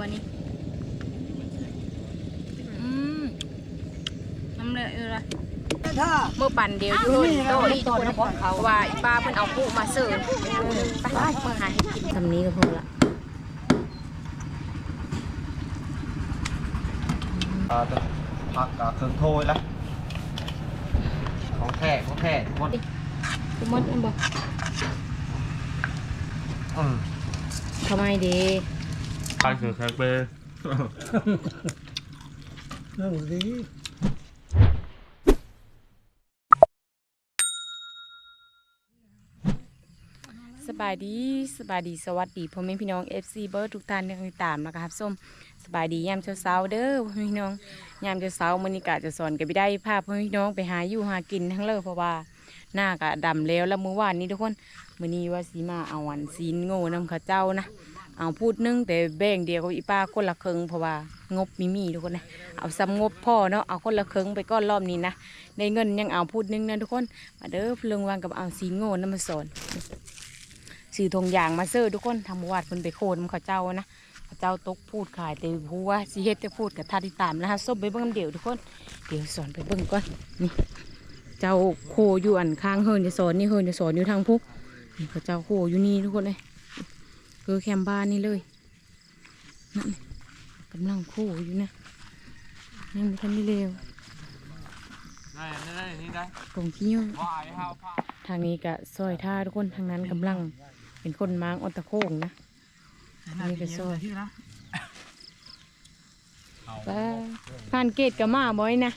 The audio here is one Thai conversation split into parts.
บ่นี่อืมน้ำเลยเออละถ้าเมื่อปั่นเดียวอยู่โตอีกคนเขาว่าอีป้าเพิ่นเอาผู้มาเสิร์ฟไปเมื่อหาให้กินทำนี้ก็พอละอ่าผักกับเครื่องโทยแล้วของแท้ของแท้ทุกคนกูมดอันบ่อืมทำไมดี ใครคือแคกเบอร์นั่งดีสบายดีสบายดีสวัสดีพ่อแม่พี่น้อง FC เบิร์ทุกท่านที่ติดตามนะครับส้มสบายดียามเช้าๆเด้อพ่อแม่พี่น้องยามเช้าๆมื้อนี้กะจะสอนกันไปได้พาพพ่อแม่พี่น้องไปหาอยู่หากินทั้งเลยเพราะว่าหน้ากะดำแล้วแล้วมื้อวานนี้ทุกคนมื้อนี้ว่าสีมาเอาอันซีนโง่น้ำเขาเจ้านะ เอาพูดนึงแต่แบ่งเดียวกับอีป้าคนละครึ่งเพราะว่างบมีมีทุกคนนะเอาซ้ำงบพ่อเนาะเอาคนละครึ่งไปก้อนรอบนี้นะในเงินยังเอาพูดนึงนะทุกคนมาเด้อเพลิงวางกับเอาซีโง่นำมาสอนสื่อธงยางมาเซอร์ทุกคนทำวัดเพิ่นไปโคนมันเขาเจ้านะเขาเจ้าตกพูดขายแต่หัวสิเฮ็ดจะพูดกับทาที่ตามนะคะส้มไปเบิ่งเดียวทุกคนเดี๋ยวสอนไปเบิ่งก่อนนี่เจ้าโคอยู่อันข้างเฮินจะสอนนี่เฮินจะสอนอยู่ทางพุกนี่เขาเจ้าโคอยู่นี่ทุกคนเลย คือแคมบ้านนี่เลยนั่นกำลังโคอยู่นะนั่นมันทันไม่เร็วได้ได้นี่ได้กงขี้ย่อยวายวทางนี้กะซอยท่าทุกคนทางนั้นกำลัง เป็นคนมางอตะโคงนะนี่ก็ซอยที่นะป้าผ่านเกตกับมาบ่อยนะ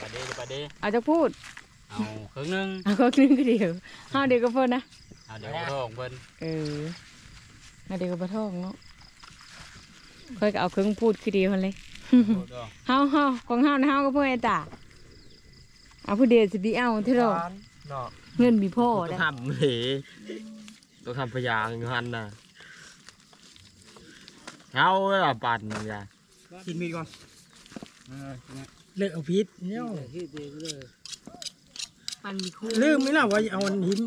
ปเดปเดอาจจะพูด เอาครึ่งนึงเอาก็นึงก็เดียวห้าเดียวก็พอนนะเอาเดี๋ยวโทษเพิ่นเออ ห้าเดียวก็พอท้องเนาะค่อยก็เอาเครื่องพูดคือเดียวหั่นเลยเฮาเฮาของเฮานะเฮาก็พ่อไอ้ตาเอาผู้เดียวสิบีเอาเท่าไหร่เนาะเงินมีพ่อต้อได้งทำเหต้องทำพยางหันน่ะเอาเวลาปั่นอย่ากินมีดก่อนเลิกเอาพิษเนี่ยปันมีคู่ลืมไม่น่าว่าเอาอันหิน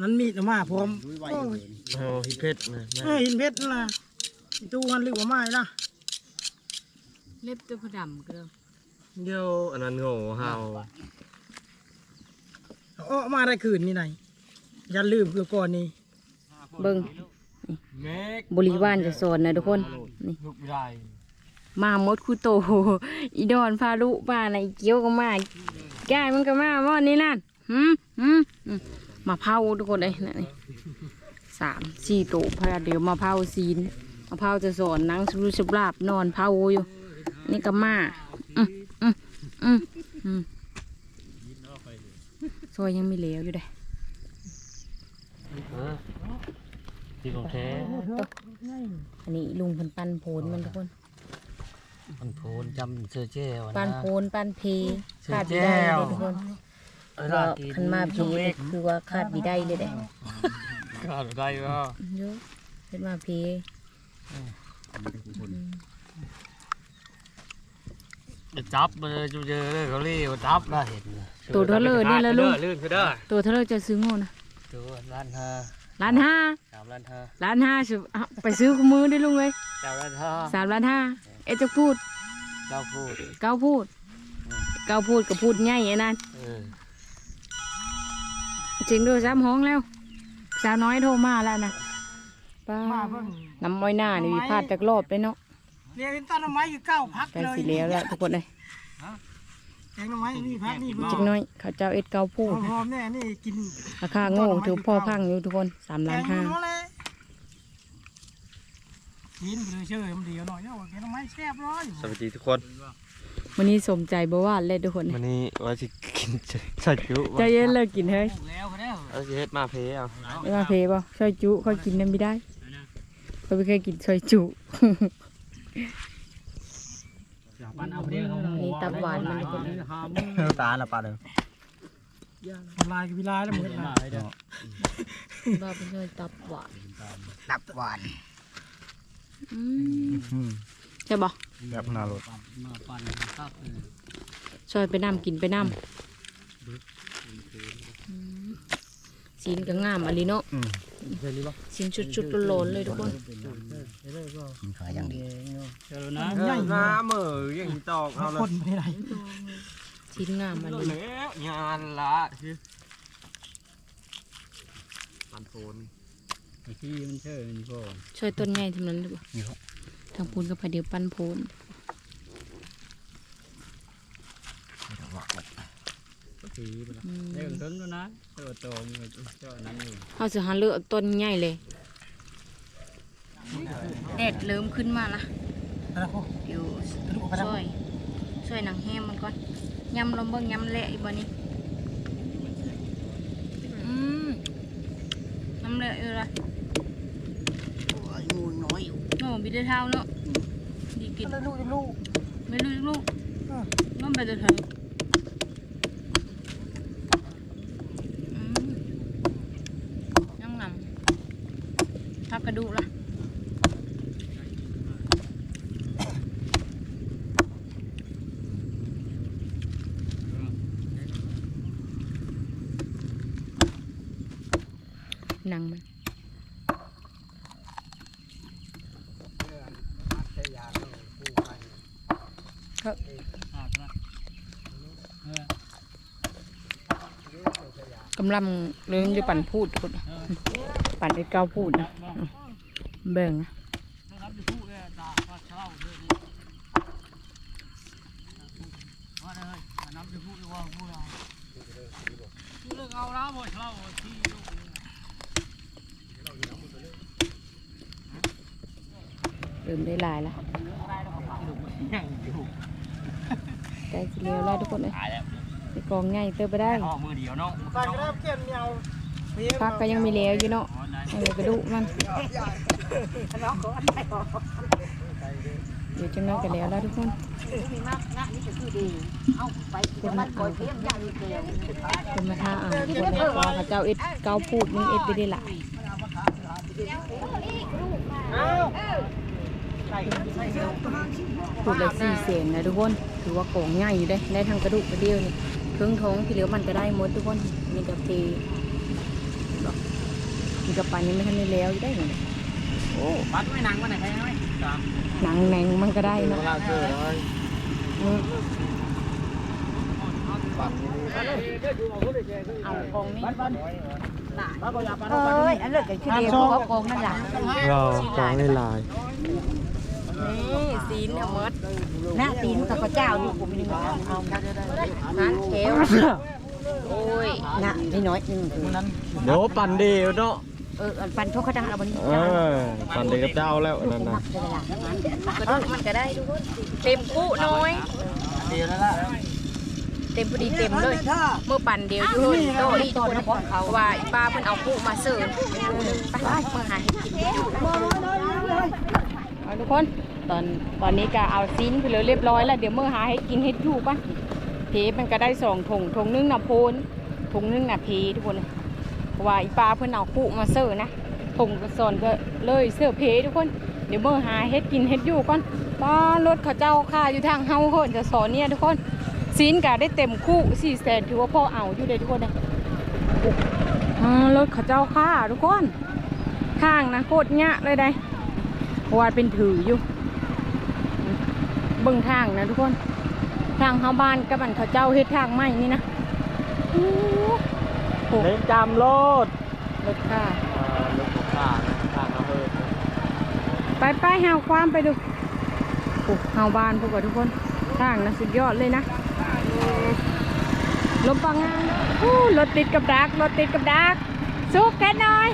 นั้นมีดเอามาพร้อมโอ้ยโอ้ฮิเพชรนะแม่เอ้ยหินเพชรนั่นล่ะไอ้ตู้หันลืมเอามาอีกละเล็บตัวผดำก็เด้อเดี๋ยวอันนั้นโง่เฮาเอาออกมาได้คืนนี่ไหนอย่าลืมคือก่อนนี่เบิ่งเมกบริวารจะสอนนะทุกคนนี่ลุกไม่ได้มามดคูโตอีดอนพาลุมาในะอีเกี้ยวก็มาแก่มันก็มาว่านี่นั่นหืมหืมหืม มาเผาทุกคนเลยนั่นนี่สามสี่โตพาเดี๋ยวมาเผาซีนมาเผาจะสอนนั่งสุรุสบลาบนอนเผาอยู่ นี่ก็มาอืมอืมอืมอืมซอยยังไม่เหลวอยู่เลยที่ของแท้อันนี้ลุงเพันปันโผนมันทุกคนมันโพนจำเสื้อเจ้วปันโผนปันเพเสื้อขาดบิแจ้ได้เลวยทุกคนเออ ว่ากินคันมาเพนี่คือว่าขาดบิได้เลยเด้ขาดได้ก็เยอะเป็นมาเพจะจับมันจะเจอเลยเขาเรียกว่าจับนะเห็นตัวเท่าเลยนี่แหละลูกลื่นคือเด้อตัวเท่าไรจะซื้อโง่นะตัวล้านห้าล้านห้าสามล้านห้าล้านห้าสิเอาไปซื้อคู่มือได้ลุงเลยเจ้าล้านห้าสามล้านห้าเอะจะพูดเจ้าพูดเก้าพูดเก้าพูดกับพูดง่ายไอ้นั่นเออ จริงด้วยซ้ำห้องแล้วสาวน้อยโทรมาแล้วนะป้ามาเพิ่ง น้ำม้อยหน้านี่มีพลาดจากรอบเลยเนาะเรียกต้นไม้อยู่เก้าพักใกล้เลยสิแล้วแล้วทุกคนเลยแกงหน่อไม้นี่พักนี่เบิ่งจิกน้อยเขาเจ้าเอ็ดเก้าพูดหอมๆแน่นี่กินราคาโง่ถือพ่อพังอยู่ทุกคนสามแกล้านงห้าหน่อเลยกินไปเลยเชื่อมันเดียวหน่อยเนาะแกงหน่อไม้แซ่บร้อยสวัสดีทุกคน วันนี้สมใจบ่ว่าเลยทุกคนวันนี้ว่าจะกินใส่จุใจเย็นเลยกินเฮ้ยเอาสิเฮ็ดมาเพเอาไม่มาเพบ่ซอยจุเขากินน้ำไม่ได้เขาไม่เคยกินซอยจุนี่ตับหวานมันทุกคนตาละปลาเด้อลายกับวิลายแล้วเหมือนกันบ้าเป็นซอยตับหวานดับหวานอืมใช่บ่ แบบนารถซอยไปน้ำกินไปน้ำอืมสีนก็งามอะไรเนาะอืมสีนชุดๆร้อนๆเลยทุกคนขายอย่างดีเดี๋ยวนะใหญ่หน้าเหมือยังตอกเอาเอาคเลยนไปไหนชิ้นงามมันเหลืองานละชื่อปันโซนไอ้ที่มันเชื่อมันโผล่ช่วยต้นใหญ่ทำนั้นหรือเปล่า ทางพูนกับพาเดียวปั้นโพนสีไปแล้วอืมเดี๋ยวถึงแล้วนะเจ้าโตมีเจ้านั้นอยู่เขาสิหาเลือกต้นใหญ่เลยแดดเริ่มขึ้นมาละแล้วก็เดี๋ยวลูกไปแล้วช่วยช่วยหนังแฮมมันก่อนยำลมเบิ่งยำเละอีกบ่นี้อืมยำเละอยู่ละงูน้ อยอยู่โอ้บิดได้เท้าเนาะดีกินลูกลูกไม่รู้ลูกอ่าน้องไปเถอะอืมยังนำทักกระดูกละหนังมัน อาบนะเออกำลังเรื่องจะปั่นพูดทุกคนปั่นไอ้เก้าพูดนะแบ่งนะเด้วยนี่ว่าเลยน้ำจะพูดว่าพูดอะไรพูดเรื่องเอาแล้วบ่เช่าที่ลูกเริ่มได้ลายแล้วใกล้จะเร็วแล้วทุกคนเลย ตายแล้วไปกองง่ายเติมไปได้ออกมือเดียวเนาะใส่กระดาษเขียนเมียวพักก็ยังมีแล้วอยู่เนาะอ๋อได้เอาเลยกระดูกมันเดี๋ยวจังนั้นก็แล้วแล้วทุกคนเป็นมาเป็นมาท่าอ่างคนในกอพระเจ้าเอ็ดเก้าพูดมึงเอ็ดไปได้หลายพูดละสี่เศษนะทุกคน ถือว่ากองง่ายอยู่ได้ได้ทางกระดูกกระเดียวนี่เครื่องท้องที่เหลือมันก็ได้หมดทุกคนมีกาแฟมีกระปันยังไม่ทันได้แล้วอยู่ได้ไงปัดไม่นังมันไหนแพ้ไหมสามหนังแหนงมันก็ได้เนาะลาเกอร์เลยอืมปันเอากองนี่เอ้ยอันเลิกกันคือเดียวเพราะกองนั่นหลังเรากองได้ลาย นี่ซีนเนี่ยมดหน้าตีนกับพระเจ้านี่ผมไม่มาเอาร้านเขวโอ้ยน้านี่น้อยหนึงเดี๋ยวปันเดียวเนาะเอออันปันทุกเขาจังเอาบันนี้เออปันเดียวกับเจ้าแล้วนั่นน่ะกระดูกมันก็ได้ทุกคนเต็มคู่น้อยเดียวแล้วล่ะเต็มพอดีเต็มเลย เมื่อปั่นเดียวอยู่หุ่นโตอีกคนนะเพราว่าป้าเพิ่นเอาคู่มาเสิร์ฟไปเมื่อหาให้กิน เอาทุกคนตอนตอนนี้ก็เอาซีนไปเลยเรียบร้อยแล้วเดี๋ยวเมื่อหาให้กินเฮ็ดอยู่ปะเพมันก็ได้สองถุงถุงนึงน่ะโพนถุงนึงน่ะเพทุกคนว่าอีป้าเพิ่อนเอาคู่มาเสิร์นะถุงก็สอนก็เลยเสิร์เพทุกคน เดี๋ยวเมื่อหาเฮ็ดกินเฮ็ดอยู่ก่อนป้ารถเขาเจ้าค่าอยู่ทางเฮาเฮินจะสอนเนี่ยทุกคนซีนก็ได้เต็มคู่สี่แสนถือว่าพ่อเอาอยู่เลยทุกคนเลยรถเขาเจ้าค่าทุกคนทางนะโคตรเงี้ยเลยได้ เพราะว่าเป็นถืออยู่เบิ่งทางนะทุกคน ทางเฮาบ้านกับมันเขาเจ้าเฮ็ดทางใหม่นี่นะโอ้โหเล่นจำโลดรถค่ารถของข้าทางเราเฮ้ยไปไปหาความไปดูโอ้เฮาบ้านพวกเราทุกคนทางนะสุดยอดเลยนะลมปังงานอู้รถติดกับดักรถติดกับดักสุกแค่น้อย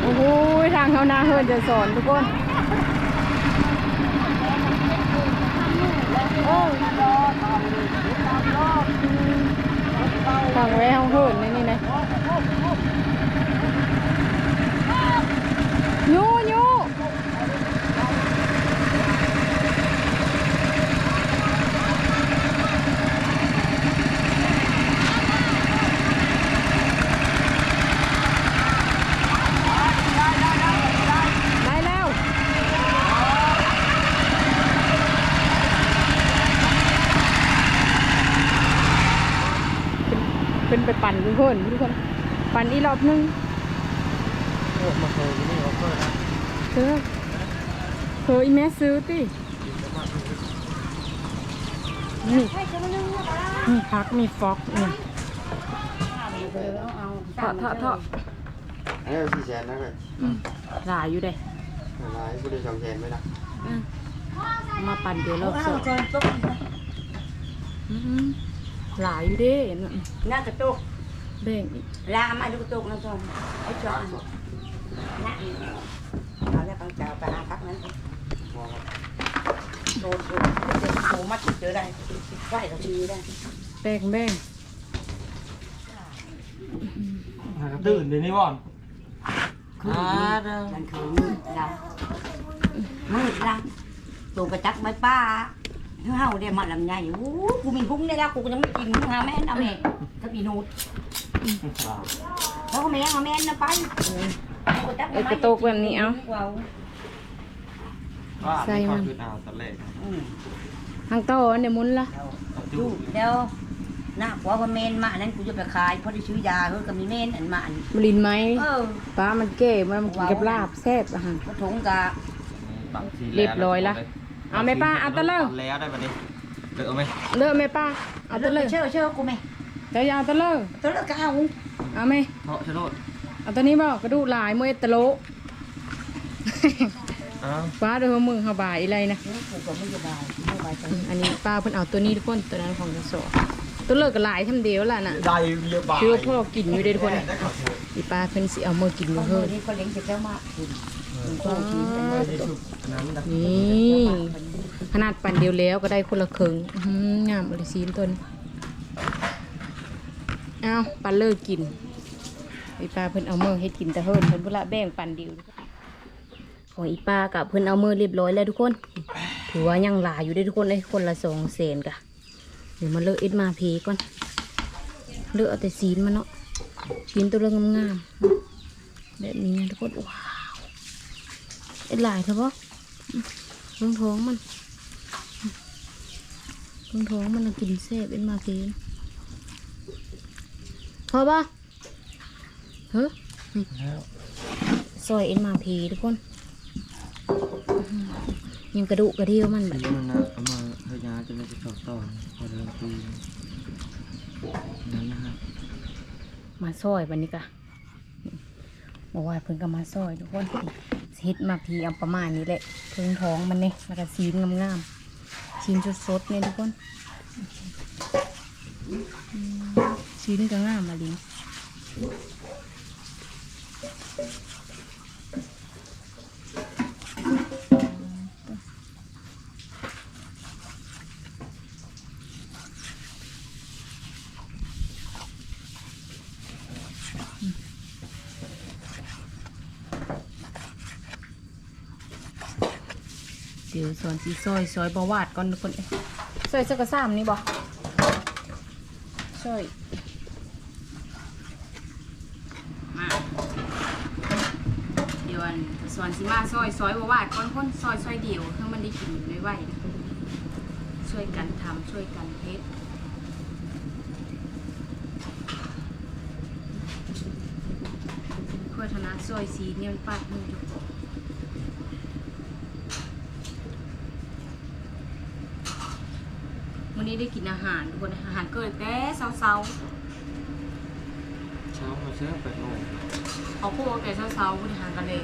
โอ้โหทางเขาหน้าเฮิรนจะสอนทุกคน ทางไว้ห้องหื่นนี่นี่นะยุ่ยูได้แล้ว เป็นไปปั่ นทุกคนทุกคน ปั่นอีกรอบนึงโอ้มาเคยนี่เขาเพิ่มนะเธอออีแม่ซื้อตินี่มีพักมีฟอกนี่เทาะเทาะเทาะอันนี้สี่แสนนะเลยหลายอยู่เด้หลายผู้ได้สองแสนไหมล่ะอืมมาปั่นเดี๋ยวรอบสเอาองจนตุ๊กอืมหลายอยู่เด้น่ะน่ากระตุก แบ่งอีกลามาดูกระตุกนะจอนไอ้จอนน่าเอาแล้วปังเจ้าไปหาพักนั้นโดนโดนเด็กโผล่มาติดเจอได้ไหวเราทีได้แบ่งแบ่งตื่นเดี๋ยวนี้บ่อนอ่ามันคือมืดละมืดละตัวกระจักใบป้าเฮาเดี๋ยวมาลำไยโอ้กูมีพุ่งได้แล้วกูยังไม่กินมึงหาแม่นะแม่ถ้าปีนูด แล้วก็แม่เอาแม่นะไปเอ้ยกระโตกแบบนี้เอาว่าใส่มันคือเอาตะเล็กทางโตอันเดี๋ยวหมุนละดูเดี๋ยวหน้าหัวว่าเมนมาอันนั้นกูจะไปขายเพราะได้ซื้อยาเฮ้ยก็มีเมนอันมาอันบลินไหมเออป้ามันเก๋มันกินกับลาบแซ่บอะฮะกระถงกะเรียบร้อยละเอาไหมป้าเอาตะเลิกแล้วได้ปะนี่เลือกเอาไหมเลิกไหมป้าเอาตะเลิกเชื่อเชื่อกูไหม เดี๋ยวยาวตะเลิกตัวเลิกก็เอาเอาไหมเพราะชะโนดเอาตัวนี้บอกกระดูกหลายมวยตะโลอ้าวป้าเดี๋ยวมือเขาบ่ายอะไรนะกูก็ไม่สบายไม่สบายใจอันนี้ป้าเพิ่นเอาตัวนี้ทุกคนตัวนั้นของจะสอตัวเลิกก็หลายทำเดียวล่ะน่ะได้เยอะบ่ายคือว่าพวกเรากินอยู่เด้ทุกคนอีป้าเพิ่นสิเอามือกินอยู่เอามืเฮ้อยนี้ก็เลี้ยงจะแก้วมากคุณคุณโตกินกันเลยนั้นนะนี่ขนาดปั่นเดียวแล้วก็ได้คนละครึ่งอื้อหืองามเลยซีนตัวนี้ เอาปันเลิกกินอีป้าเพิ่นเอามือให้กินแต่เฮิรนเพิ่นเวลาแบ่งปันเดียวของอีป้ากับเพิ่นเอามือเรียบร้อยแล้วทุกคน ถือว่ายังหลายอยู่ได้ทุกคนเลยคนละสองเศนกะเดี๋ยวมาเลิกเอ็ดมาเพก่อนเลือกเอาแต่ซีนมันเนาะซีนตัวเรื่องงามๆแบบนี้นะทุกคนว้าวเอ็ดหลายเถอะปะท้องท้องมันท้องท้องมันกินเสพเป็นมาเกน พอปะเฮ้ยซอยเอ็นมาพีทุกคนอื้อหือยังกระดูกกระเดี่ยวมันแบบนี่มันนะเอามาเฮยาจะไม่ไปสอบต่อพอเดินปีนั้นนะฮะมาซอยวันนี้กะบอกว่าเพิ่งก็มาซอยทุกคนเฮ็ดมาพีเอาประมาณนี้แหละเพิ่งท้องมันเนี่ยแล้วก็ซีนงามๆซีนสดๆเนี่ยทุกคน อืมซีนก็งามมาลีเดี๋ยวสอนสีซอยซอยบวาดก่อนทุกคนซอยสักกระซ้ำนี่บ่ซอยมาเดี๋ยวอั นสอนสีมาซอยซอยบาวาดก่อนคนซอยซอยเดียวเพื่อมันได้กินไวๆนะช่วยกันทำช่วยกันเฮ็ดเพื่อธนาซอยสีเนี่ยมันปาดมือทุกคนวันนี้ได้กินอาหารทุกคนอาหารเกิดแต่เช้าเช้ามาเช้าแปดโมงๆเขาพูดว่าแต่เช้าๆบริหารกันเลย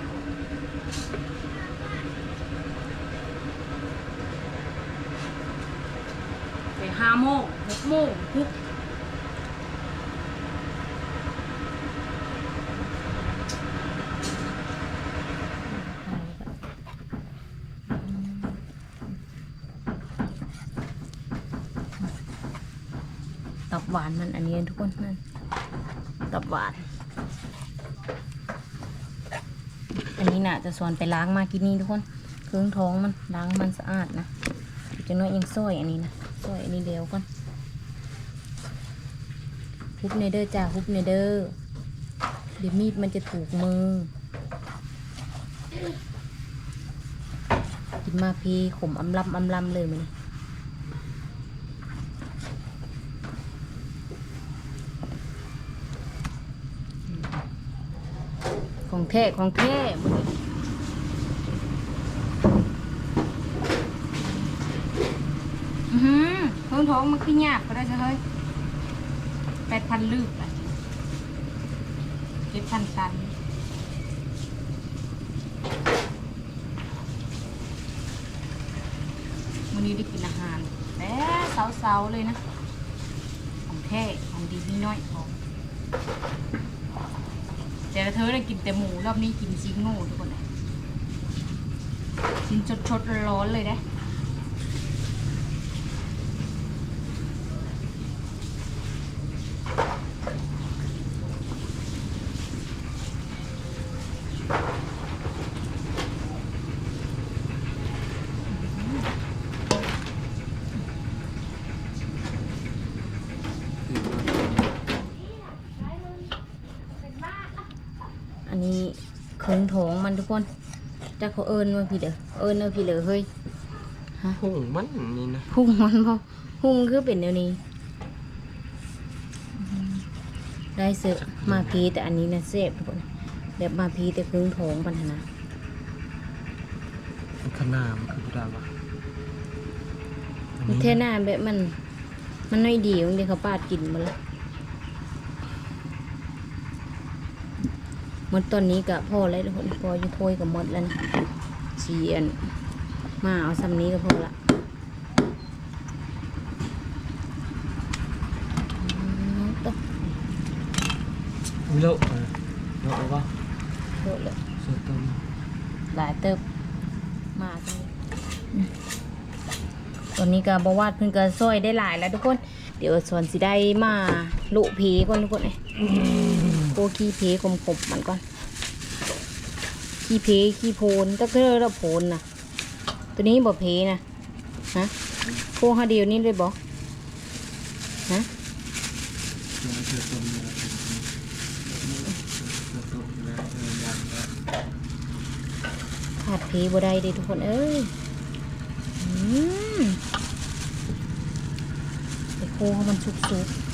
ไปห้าโมงหกโมงทุกตับหวานมันอันนี้ทุกคนนั่นตับหวาน นี่น่ะจะสวนไปล้างมากินนี่ทุกคนเครื่องท้องมันล้างมันสะอาดนะจะน้อยยังซอยอันนี้นะซอยอันนี้เดียวก่อนฮุบเนเดอร์จ้าฮุบเนเดอร์เดี๋ยวมีดมันจะถูกมือกินมาพีขมอำลำอำลำเลยมันข ของแท้ของแท้เพิ่งท้องมันขึ้นยากก็ได้เฮ้ยแปดพันลึกเจ็ดพันตันวันนี้ได้กินอาหารแต่เสาๆเลยนะ ของแท้ของดีนี่น้อยของ แต่เธอเนี่ยกินแต่หมูรอบนี้กินชิ้นโง่ทุกคนนะชิ้นชดๆร้อนๆเลยนะ อันนี้เครื่องโถงมันทุกคน จะเขาเอิญว่าพี่เด้อเอิญว่าพี่เด้อเฮ้ยหุ่งมันนี่นะหุ่งมันพอหุ่งคือเป็นเดี๋ยวนี้อืมได้เสือมาพีแต่อันนี้นะเสพทุกคนแบบมาพีแต่เครื่องโถงปัญหาขนาดมันคือผู้ดาวะเทหน้าแบบมัน มันน้อยดีบางทีเขาปาดกินหมาแล้ว หมดตอนนี้กับพ่อแล้วทุกคนพออยู่ถ้วยกับหมดแล้วนะเชียนมาเอาซ้ำนี้ก็พอละอืมต้องวิโลเออโลเอาปะโดดเลยเสือต้มหลายเติบมาตรงนี้อืมตอนนี้ก็บวาดเพิ่นก็ซอยได้หลายแล้วทุกคน เดี๋ยวสวนสิได้มาลุผีก่อนทุกคนเลย โคขี้ผีขมๆมันก่อน ขี้เพขี้โพนก็คือเราโพนนะตัวนี้บ่เพนะฮะโคหาเดียวนี่เลยบ่ฮะขาดเพบ่ได้เด้ทุกคนเอ้ยอืมไอโคมันสุกๆ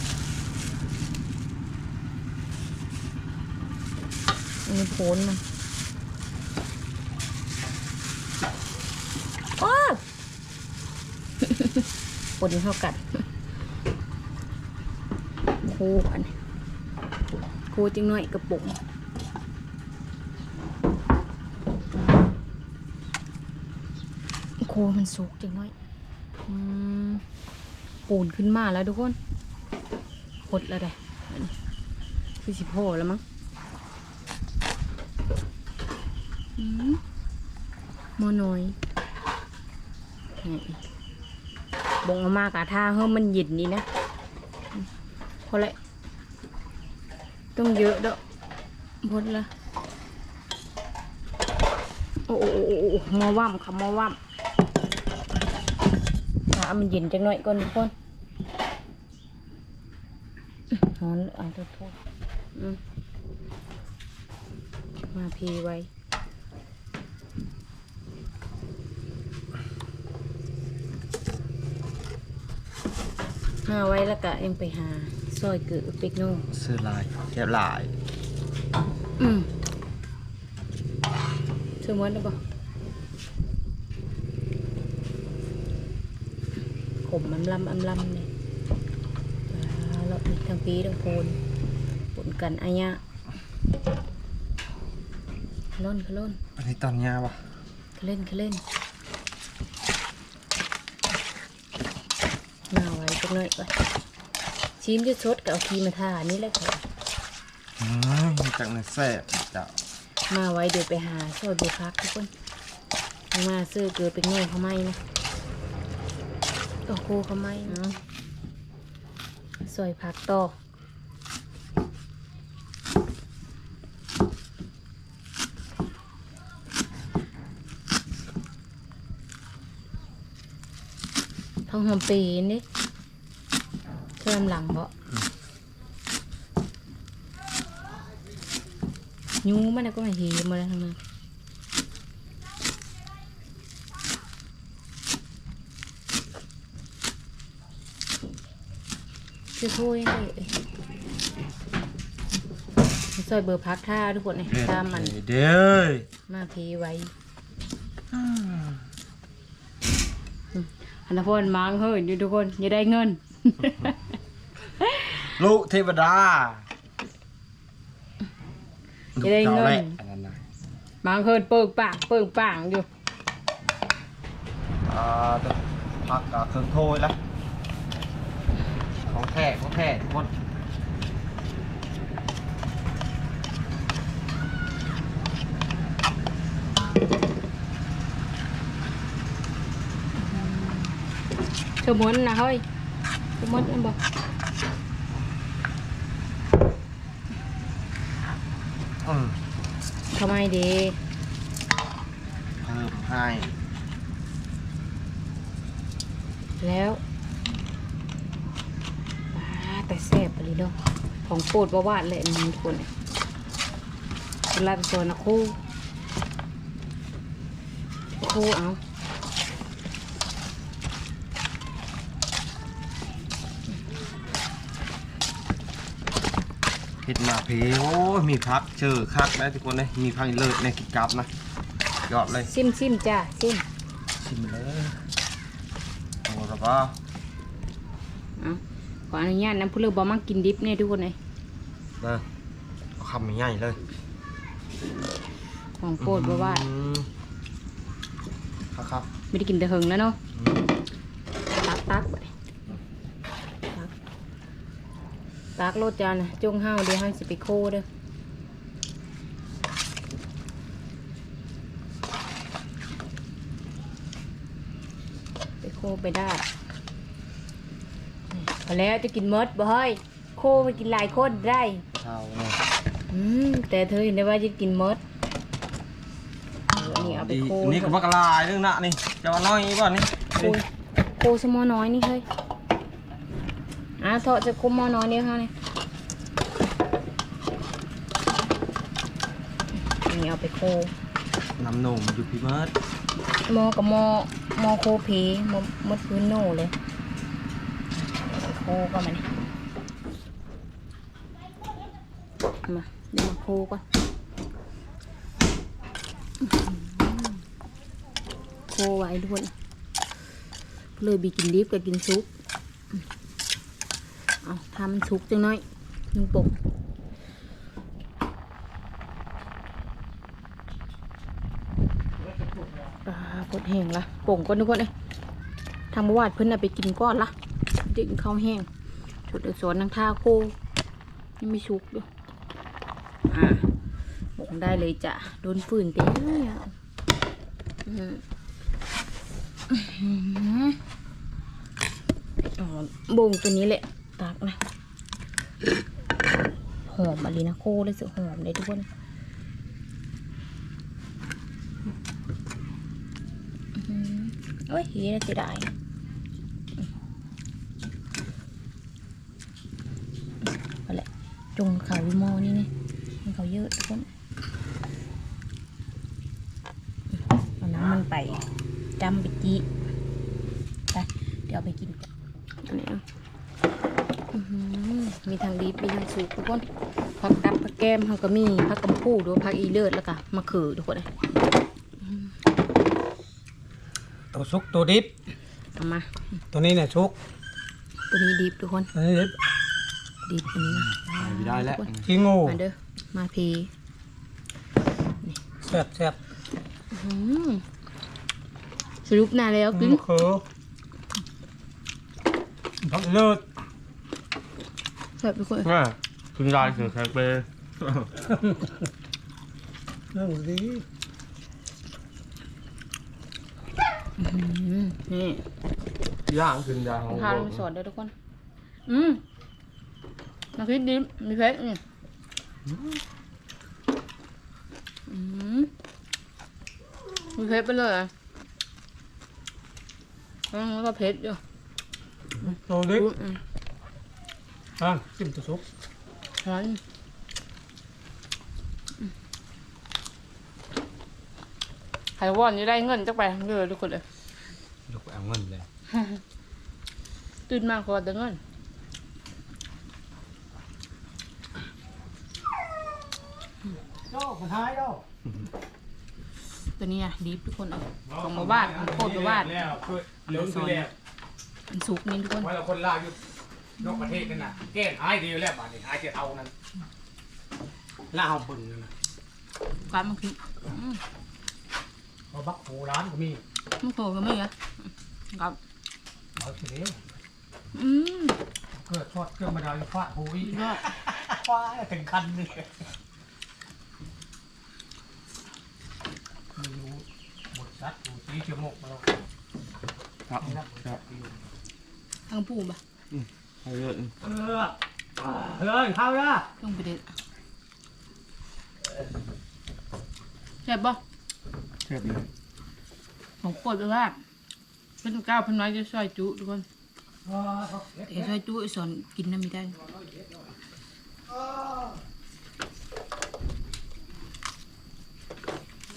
อันนี้โพนมันโอ้ปนเข้ากัดโคอันนี้โคจังหน่อยกระปุกโคมันสุกจังน้อยอืมปูนขึ้นมาแล้วทุกคนหดแล้วได้อันนี้คือสิบโหแล้วมั้ง อืมหมอน้อยนี่บงเอามากะท่าเฮ้มันเย็นนี่นะอืมพอละต้องเยอะเด้อพดละโอ้โอ้โอ้โอ้โอ้หมอว่ำค่ะหมอว่ำน้ำมันเย็นจังหน่อยก่อนทุกคนร้อนอะทุกคนอืมมาพีไว้าไว้แล้วก็ยังไปหาซอยเกือปิกโน่เสือลายแก้วลายอืมเชื่อมันได้ปะขมมันลำอำลำเลยอ่าเราอีกทั้งปีทั้งโพนปนกันอายะขล่นขล่นอันนี้ตอนยาวะขเล่นขเล่นหน้าไว้จัก หน่อยก่อนชิมจะชดกับเอาครีมมาทานี่แหละค่ะอืมจากนั้นแซ่บจ้ะมาไว้เดี๋ยวไปหาซอยบุพักทุกคน มาซื้อเกลือเป็นโง่เขาไหมนะโอ้โหเขาไหมเนาะซอยพักต่อท้องหอมปีนี่ เชื่อมหลังเพราะยูมันน่ะก็มาหีมาแล้วทั้งนั้นจะช่วยให้เอ้ยซอยเบอร์พักท่าทุกคนเนี่ยตามมันเด้อมาพีไว้อันนั้นพ่นมังเฮ้ยดูทุกคนอย่าได้เงิน ลูกเทวดาจะได้เงินลูกจ้าแหละอันนั้นนะมังเฮ้ยเปิงปากเปิงปางอยู่ อ่าเดี๋ยวพักกับเครื่องโทยแล้วของแท้ของแท้ทุกคนสมุนนะเฮ้ยสมุนอันบอก อืม ทำไมดี เพิ่มให้ แล้วอ่าแต่แซ่บไปเลยเนาะของโปรดว่าวาดเลยอันนี้ทุกคนเนี่ยเวลาไปสอนนะครู่ครู่เอา ดหมาเพโอ้ยมีพักเจอคักได้ทุกคนเลยมีพักเลิศในกิจกรรมนะยอดเลยซิมซิมจ้าซิมชิมเลยโอ้แล้วก็เอาขออนุญาตนะผู้เลือกบอมากินดิบเนี่ยทุกคนเลยนะเอาคำใหญ่ๆเลยของโปรดว่าวาดอืมครับครับไม่ได้กินแต่เหิงแล้วเนาะ อืม ตักตักไปตัก ตักรถจานนะจงห้าวเดี๋ยวห้าสิไปโคเด้อไปโคไปได้นี่พอแล้วจะกินมดบ่เฮ้ยโคไปกินหลายคนได้เท่าเนี่ยอืมแต่เธอเห็นได้ว่าจะกินมดเอออันนี้เอาไปดีโคนี่ก็บักลายเรื่องน่ะนี่จะว่าน้อยบ่นี่โคโคสมอน้อยนี่เฮ้ยอะ เถอะจะคุมมอน้อยนี่ค่ะนี่อันนี้เอาไปโคน้ำนมอยู่พี่เมิร์ดมอกับมอมอโคเพมอมดพื้นโน่เลยเอาไปโคก็มานี่เอามาเดี๋ยวมาโคก่อนอื้อหือโคไว้ทุกคนเลยบีกินดิบกับกินซุป เอาทำมันสุกจังน้อยนึ่งปกอ่าปวดแห้งละป่งก่อนทุกคนเอ้ยทางบวาดเพิ่นน่ะไปกินก้อนละดึงข้าวแห้งชุดเดือดสอนนางท่าโคยังไม่สุกอยู่อ่าบ่งได้เลยจ้ะโดนฝืนไปเลยอะอืมอื้อหืออ๋อบ่งตัวนี้แหละ ตักนะหอมอะไรนะโคเลยสึหอมเลยทุกคนอื้อหือโอ้ยเฮียเสียดายเอาแหละจงเขาวิมอนี่นี่มันเขาเยอะทุกคนเอาน้ำมันไปจำไปจีไปเดี๋ยวไปกินกันอันนี้ มีทางดีมีทางสุกทุกคนผักตับผักแก้มเขาก็มีผักกำพูด้วยผักอีเลิศแล้วก็มะเขือทุกคนเลยตัวซุกตัวดิบเอามา ตัวนี้เนี่ยซุก ตัวนี้ดิบทุกคนตัวนี้ดิบดิบอันนี้นะไม่ได้แล้วขี้งูมาเด้อมาพีแซ่บแซ่บอื้อหือสรุปหนาแล้วกินมะเขือผักเลิศ แบบทุกคนคุณยายคือแขกเปเรื่องดีอื้อหือนี่ย่างคุณยายของทานสดเด้อทุกคน อืมมาคิดดิบมีเพชรนี่อืมมีเพชรไปเลยอะอืมแล้วก็เพชรอยู่ตัวดิบอืม อะจิ้มตัวซุกร้อนไข่วอนนี่ได้เงินจักไปเลยทุกคนเลยลูกเอาเงินเลยตื่นมากกว่าแต่เงินโจ้คนท้ายโจ้ตัวนี้อะดีทุกคนเอาของมาบ้านของโคตรมาบ้านเหลืองซคืออยแล้วมันสุกนี่ทุกคนว่าเราคนลาวอยู่ นอกประเทศนั่นน่ะแก้หายดีแล้วบาดนี้หายเจ็ดเอานั้นล่าเอาบึงนั่นน่ะความมันคือเอาบักโหร้านก็มีมันโผล่ก็ไม่เหรอครับเอาเฉยอืมเกิดทอดเครื่องมาดาวฟาดหูอีกยอดฟาดถึงคันนี่ไม่รู้บทสัตว์หูสีเขียวหมกมาแล้วครับนี่นะครับทางปูป่ะให้ เยอะเออเฮ้ยเข้าละต้องไปเด็ดแซ่บปะเทียบเลยของโคตรเลยว่าเป็นก้าวเพันน้อยจะซอยจุทุกคนแต่ซอยจุไอ้สอนกินน้ำไม่ได้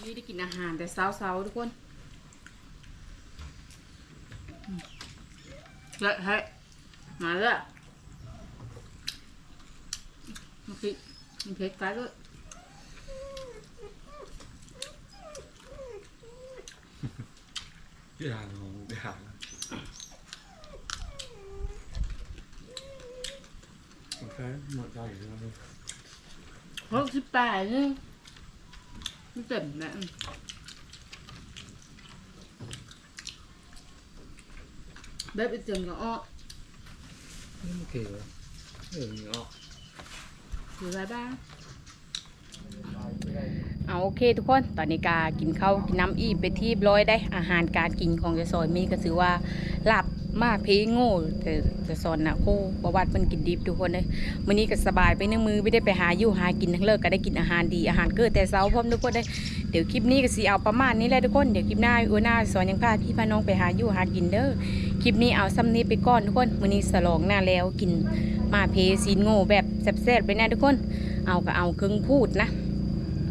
นี่ได้กินอาหารแต่เช้าๆทุกคนเฮ้ย เฮ้ยมาเลยอะเมื่อกี้มันเผ็ดไปเลยพี่หางของพี่หางโอเคห มดใจแล้วหกสิบแปดนี่ไม่เต็มนะแบบอีเต็มก็อ้อโอเคเออเนาะอยู่ไรบ้างเอาโอเคทุกคน ตอนนี้กากินข้าวกินน้ำอีไปที่ร้อยได้ อาหารการกินของจะซอยมีก็ถือว่าหลับมากเพโง่แต่จะสอนนะโคประวัติมันกินดิบทุกคนเลยมื้อนี้ก็สบายไปหนึ่งมือไม่ได้ไปหาอยู่หากินทั้งเลิกก็ได้กินอาหารดีอาหารเกิดแต่เช้าพร้อมทุกคนเลยเดี๋ยวคลิปนี้ก็สีเอาประมาณนี้แหละทุกคน เดี๋ยวคลิปหน้าอัวหน้าสอนยังพาพี่พาน้องไปหาอยู่หากินเด้อ คลิปนี้เอาซ้ำนี้ไปก่อนทุกคนมื้อนี้สลองหน้าแล้วกินมาเพซีนโง่แบบแซ่บๆไปแนะทุกคน เอาก็เอาครึ่งพูดนะ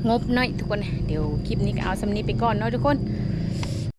งบน้อยทุกคน เดี๋ยวคลิปนี้ก็เอาซ้ำนี้ไปก่อนเนาะทุกคน